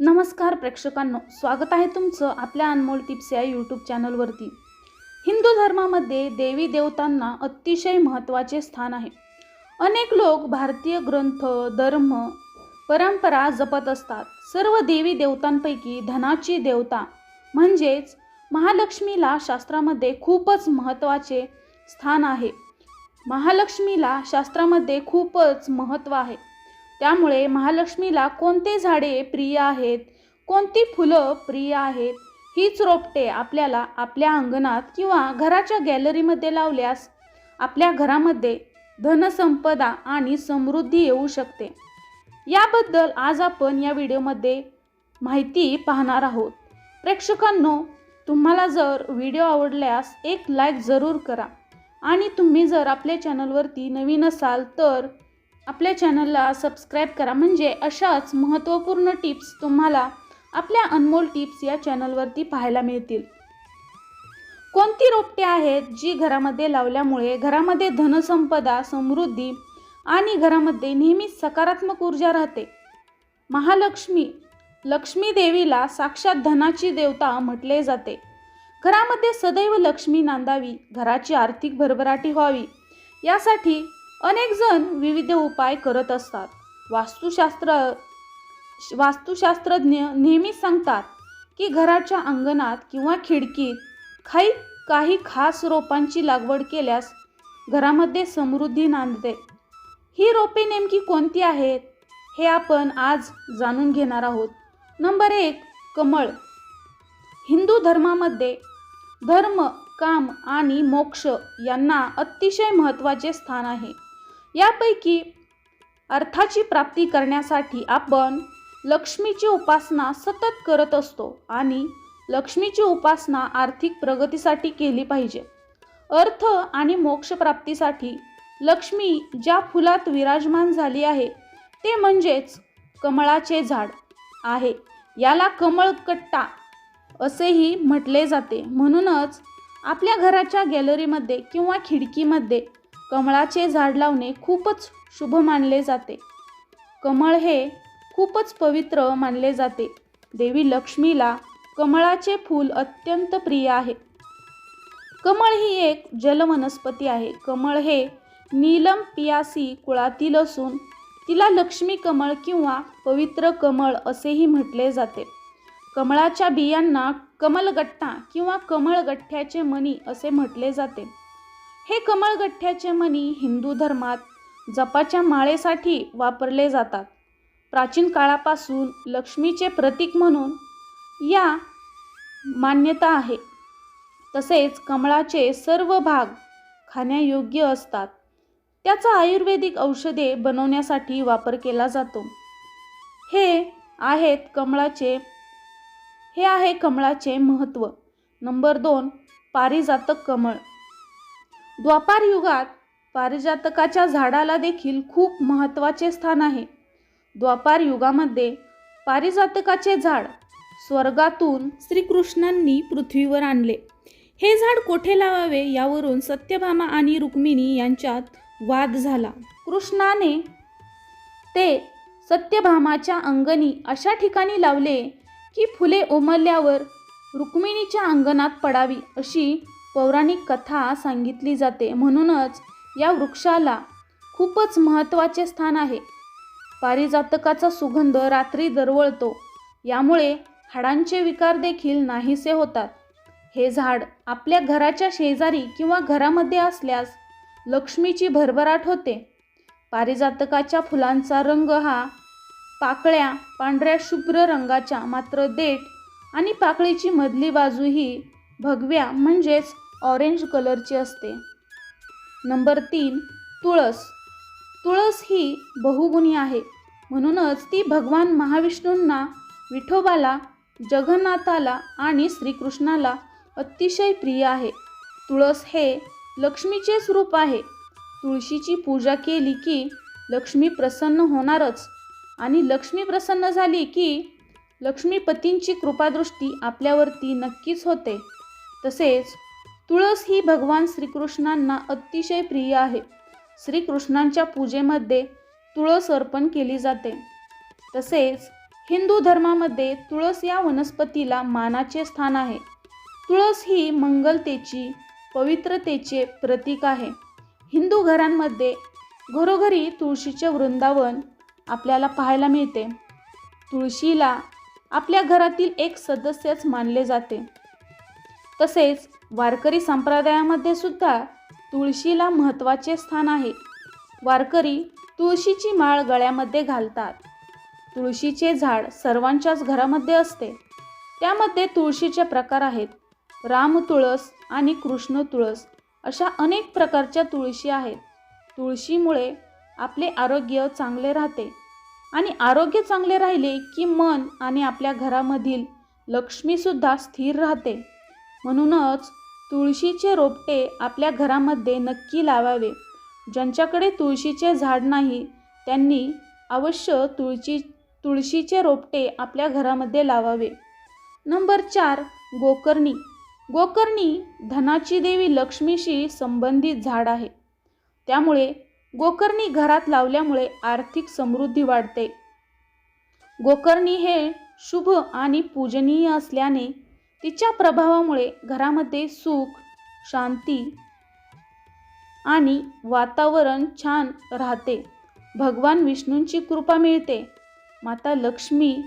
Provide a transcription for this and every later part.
नमस्कार प्रेक्षकांनो स्वागत आहे तुमचं आपल्या अनमोल टिप्स या यूट्यूब चॅनलवरती. हिंदू धर्मामध्ये देवी देवतांना अतिशय महत्त्वाचे स्थान आहे. अनेक लोक भारतीय ग्रंथ धर्म परंपरा जपत असतात. सर्व देवी देवतांपैकी धनाची देवता म्हणजेच महालक्ष्मीला शास्त्रामध्ये खूपच महत्त्वाचे स्थान आहे. महालक्ष्मीला शास्त्रामध्ये खूपच महत्त्व आहे. त्यामुळे महालक्ष्मीला कोणते झाडे प्रिय आहेत? कोणती फुलं प्रिय आहेत? हीच रोपटे आपल्याला आपल्या अंगणात किंवा घराच्या गॅलरीमध्ये लावल्यास आपल्या घरामध्ये धनसंपदा आणि समृद्धी येऊ शकते. याबद्दल आज आपण या व्हिडिओमध्ये माहिती पाहणार आहोत. प्रेक्षकांनो तुम्हाला जर व्हिडिओ आवडल्यास एक लाईक जरूर करा. आणि तुम्ही जर आपल्या चॅनलवरती नवीन असाल तर आपल्या चॅनलला सबस्क्राईब करा. म्हणजे अशाच महत्त्वपूर्ण टिप्स तुम्हाला आपल्या अनमोल टिप्स या चॅनलवरती पाहायला मिळतील. कोणती रोपटे आहेत जी घरामध्ये लावल्यामुळे घरामध्ये धनसंपदा समृद्धी आणि घरामध्ये नेहमीच सकारात्मक ऊर्जा राहते? महालक्ष्मी लक्ष्मी देवीला साक्षात धनाची देवता म्हटले जाते. घरामध्ये सदैव लक्ष्मी नांदावी घराची आर्थिक भरभराटी व्हावी यासाठी अनेक जण विविध उपाय करत असतात. वास्तुशास्त्र वास्तुशास्त्रज्ञ नेहमीच सांगतात की घराच्या अंगणात किंवा खिडकीत काही काही खास रोपांची लागवड केल्यास घरामध्ये समृद्धी नांदते. ही रोपे नेमकी कोणती आहेत? हे आपण आज जाणून घेणार आहोत. नंबर एक कमळ. हिंदू धर्मामध्ये धर्म काम आणि मोक्ष यांना अतिशय महत्त्वाचे स्थान आहे. यापैकी अर्थाची प्राप्ती करण्यासाठी आपण लक्ष्मीची उपासना सतत करत असतो आणि लक्ष्मीची उपासना आर्थिक प्रगतीसाठी केली पाहिजे. अर्थ आणि मोक्षप्राप्तीसाठी लक्ष्मी ज्या फुलात विराजमान झाली आहे ते म्हणजेच कमळाचे झाड आहे. याला कमळकट्टा असेही म्हटले जाते. म्हणूनच आपल्या घराच्या गॅलरीमध्ये किंवा खिडकीमध्ये कमळाचे झाड लावणे खूपच शुभ मानले जाते. कमळ हे खूपच पवित्र मानले जाते. देवी लक्ष्मीला कमळाचे फूल अत्यंत प्रिय आहे. कमळ ही एक जलवनस्पती आहे. कमळ हे नीलम पियासी कुळातील असून तिला लक्ष्मी कमळ किंवा पवित्र कमळ असेही म्हटले जाते. कमळाच्या बियांना कमलगट्टा किंवा कमळगठ्ठ्याचे मणी असे म्हटले जाते. हे कमळगठ्ठ्याचे मणी हिंदू धर्मात जपाच्या माळेसाठी वापरले जातात. प्राचीन काळापासून लक्ष्मीचे प्रतीक म्हणून या मान्यता आहे. तसेच कमळाचे सर्व भाग खाण्यायोग्य असतात. त्याचा आयुर्वेदिक औषधे बनवण्यासाठी वापर केला जातो. हे आहेत कमळाचे हे आहे कमळाचे महत्त्व नंबर दोन पारिजातक कमळ. द्वापार युगात पारिजातकाच्या झाडाला देखील खूप महत्त्वाचे स्थान आहे. द्वापार युगामध्ये पारिजातकाचे झाड स्वर्गातून श्रीकृष्णांनी पृथ्वीवर आणले. हे झाड कोठे लावावे यावरून सत्यभामा आणि रुक्मिणी यांच्यात वाद झाला. कृष्णाने ते सत्यभामाच्या अंगणी अशा ठिकाणी लावले की फुले उमलल्यावर रुक्मिणीच्या अंगणात पडावी अशी पौराणिक कथा सांगितली जाते. म्हणूनच या वृक्षाला खूपच महत्त्वाचे स्थान आहे. पारिजातकाचा सुगंध रात्री दरवळतो. यामुळे हाडांचे विकार देखील नाहीसे होतात. हे झाड आपल्या घराच्या शेजारी किंवा घरामध्ये असल्यास लक्ष्मीची भरभराट होते. पारिजातकाच्या फुलांचा रंग हा पाकळ्या पांढऱ्या शुभ्र रंगाच्या मात्र देठ आणि पाकळीची मधली बाजू ही भगव्या म्हणजेच ऑरेंज कलरची असते. नंबर तीन तुळस. तुळस ही बहुगुणी आहे. म्हणूनच ती भगवान महाविष्णूंना विठोबाला जगन्नाथाला आणि श्रीकृष्णाला अतिशय प्रिय आहे. तुळस हे लक्ष्मीचे स्वरूप आहे. तुळशीची पूजा केली की लक्ष्मी प्रसन्न होणारच आणि लक्ष्मी प्रसन्न झाली की लक्ष्मीपतींची कृपादृष्टी आपल्यावरती नक्कीच होते. तसेच तुळस ही भगवान श्रीकृष्णांना अतिशय प्रिय आहे. श्रीकृष्णांच्या पूजेमध्ये तुळस अर्पण केली जाते. तसेच हिंदू धर्मामध्ये तुळस या वनस्पतीला मानाचे स्थान आहे. तुळस ही मंगलतेची पवित्रतेचे प्रतीक आहे. हिंदू घरांमध्ये घरोघरी तुळशीचे वृंदावन आपल्याला पाहायला मिळते. तुळशीला आपल्या घरातील एक सदस्यच मानले जाते. तसेच वारकरी संप्रदायामध्ये सुद्धा तुळशीला महत्त्वाचे स्थान आहे. वारकरी तुळशीची माळ गळ्यामध्ये घालतात. तुळशीचे झाड सर्वांच्याच घरामध्ये असते. त्यामध्ये तुळशीचे प्रकार आहेत. राम तुळस आणि कृष्ण तुळस अशा अनेक प्रकारच्या तुळशी आहेत. तुळशीमुळे आपले आरोग्य चांगले राहते आणि आरोग्य चांगले राहिले की मन आणि आपल्या घरामधील लक्ष्मीसुद्धा स्थिर राहते. म्हणूनच तुळशीचे रोपटे आपल्या घरामध्ये नक्की लावावे. ज्यांच्याकडे तुळशीचे झाड नाही त्यांनी अवश्य तुळशी तुळशीचे रोपटे आपल्या घरामध्ये लावावे. नंबर चार गोकर्णी. गोकर्णी धनाची देवी लक्ष्मीशी संबंधित झाड आहे. त्यामुळे गोकर्णी घरात लावल्यामुळे आर्थिक समृद्धी वाढते. गोकर्णी हे शुभ आणि पूजनीय असल्याने तिच्या प्रभावामुळे घरामध्ये सुख शांती आणि वातावरण छान राहते. भगवान विष्णूंची कृपा मिळते. माता लक्ष्मी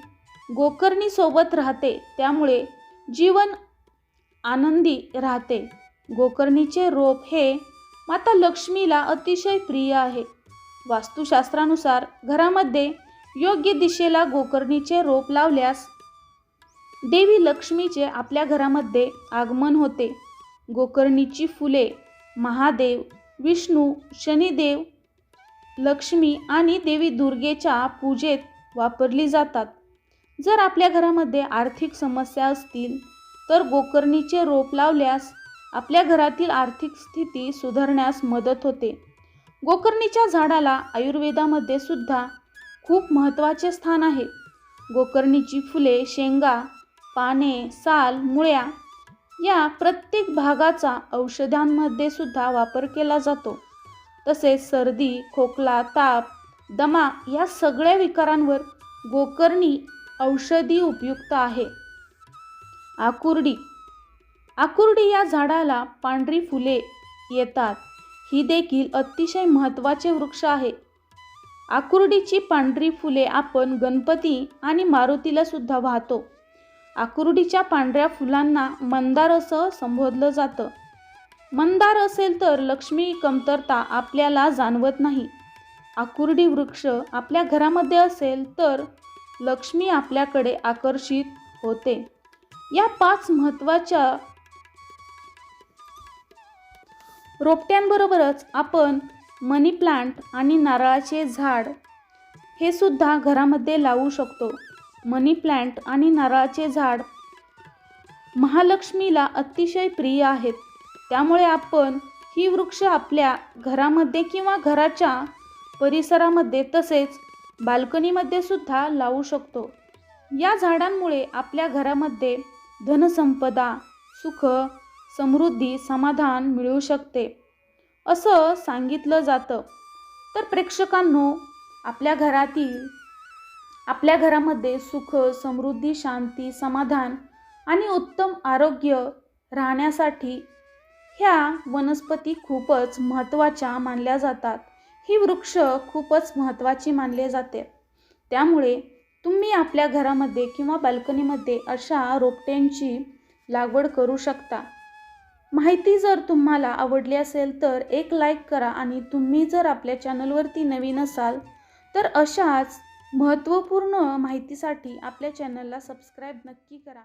गोकर्णीसोबत राहते. त्यामुळे जीवन आनंदी राहते. गोकर्णीचे रोप हे माता लक्ष्मीला अतिशय प्रिय आहे. वास्तुशास्त्रानुसार घरामध्ये योग्य दिशेला गोकर्णीचे रोप लावल्यास देवी लक्ष्मीचे आपल्या घरामध्ये आगमन होते. गोकर्णीची फुले महादेव विष्णू शनिदेव लक्ष्मी आणि देवी दुर्गेच्या पूजेत वापरली जातात. जर आपल्या घरामध्ये आर्थिक समस्या असतील तर गोकर्णीचे रोप लावल्यास आपल्या घरातील आर्थिक स्थिती सुधारण्यास मदत होते. गोकर्णीच्या झाडाला आयुर्वेदामध्ये सुद्धा खूप महत्त्वाचे स्थान आहे. गोकर्णीची फुले शेंगा पाने साल मुळ्या या प्रत्येक भागाचा औषधांमध्ये सुद्धा वापर केला जातो. तसेच सर्दी खोकला ताप दमा या सगळ्या विकारांवर गोकर्णी औषधी उपयुक्त आहे. आकुर्डी. आकुर्डी या झाडाला पांढरी फुले येतात. ही देखील अतिशय महत्त्वाचे वृक्ष आहे. आकुर्डीची पांढरी फुले आपण गणपती आणि मारुतीला सुद्धा वाहतो. आकुर्डीच्या पांढऱ्या फुलांना मंदार असं संबोधलं जातं. मंदार असेल तर लक्ष्मी कमतरता आपल्याला जाणवत नाही. आकुर्डी वृक्ष आपल्या घरामध्ये असेल तर लक्ष्मी आपल्याकडे आकर्षित होते. या पाच महत्त्वाच्या रोपट्यांबरोबरच आपण मनी प्लांट आणि नारळाचे झाड हे सुद्धा घरामध्ये लावू शकतो. मनी प्लांट आणि नारळाचे झाड. महालक्ष्मीला अतिशय प्रिय आहेत. त्यामुळे आपण ही वृक्ष आपल्या घरामध्ये किंवा घराच्या परिसरामध्ये तसेच बाल्कनीमध्ये सुद्धा लावू शकतो. या झाडांमुळे आपल्या घरामध्ये धनसंपदा सुख समृद्धी समाधान मिळू शकते. असं सांगितलं जातं. तर प्रेक्षकांनो आपल्या घरातील आपल्या घरामध्ये सुख समृद्धी शांती समाधान आणि उत्तम आरोग्य राहण्यासाठी ह्या वनस्पती खूपच महत्त्वाच्या मानल्या जातात. ही वृक्ष खूपच महत्त्वाची मानले जाते. त्यामुळे तुम्ही आपल्या घरामध्ये किंवा बाल्कनीमध्ये अशा रोपट्यांची लागवड करू शकता. माहिती जर तुम्हाला आवडली असेल तर एक लाईक करा आणि तुम्ही जर आपल्या चॅनलवरती नवीन असाल तर अशाच महत्त्वपूर्ण माहितीसाठी आपल्या चॅनलला सबस्क्राईब नक्की करा.